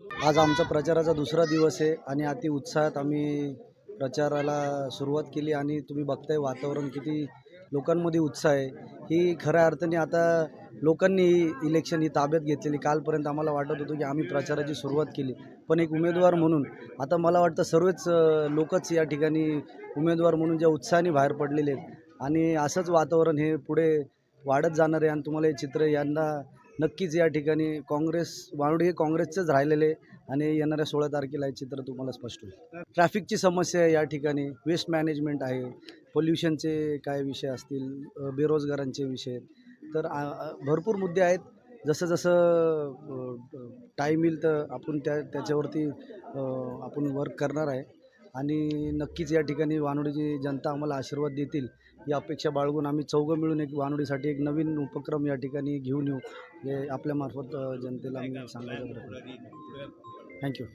आज आमचा प्रचाराचा दुसरा दिवस आहे आणि अति उत्साहात आम्ही प्रचाराला सुरुवात केली आणि तुम्ही बघताय वातावरण किती लोकांमध्ये उत्साह आहे. ही खऱ्या अर्थाने आता लोकांनी ही इलेक्शन ही ताब्यात घेतलेली. कालपर्यंत आम्हाला वाटत होतं की आम्ही प्रचाराची सुरुवात केली. पण एक उमेदवार म्हणून आता मला वाटतं सर्वच लोकच या ठिकाणी उमेदवार म्हणून ज्या उत्साहाने बाहेर पडलेले आहेत. आणि असंच वातावरण हे पुढे वाढत जाणार आहे आणि तुम्हाला हे चित्र यांना नक्कीच या ठिकाणी काँग्रेस वारुडी हे काँग्रेसचंच राहिलेले आणि येणाऱ्या सोळा तारखेला हे चित्र तुम्हाला स्पष्ट होईल. ट्रॅफिकची समस्या आहे या ठिकाणी वेस्ट मॅनेजमेंट आहे पोल्युशनचे काय विषय असतील बेरोजगारांचे विषय तर भरपूर मुद्दे आहेत. जसं जसं टाईम येईल तर आपण त्या त्याच्यावरती आपण वर्क करणार आहे. आणि नक्कीच या ठिकाणी वानोडीची जनता आम्हाला आशीर्वाद देतील. ही अपेक्षा बाळगून आम्ही चौघं मिळून एक वानोडीसाठी एक नवीन उपक्रम या ठिकाणी घेऊन येऊ. हे आपल्यामार्फत जनतेला आम्ही सांगायचं थँक्यू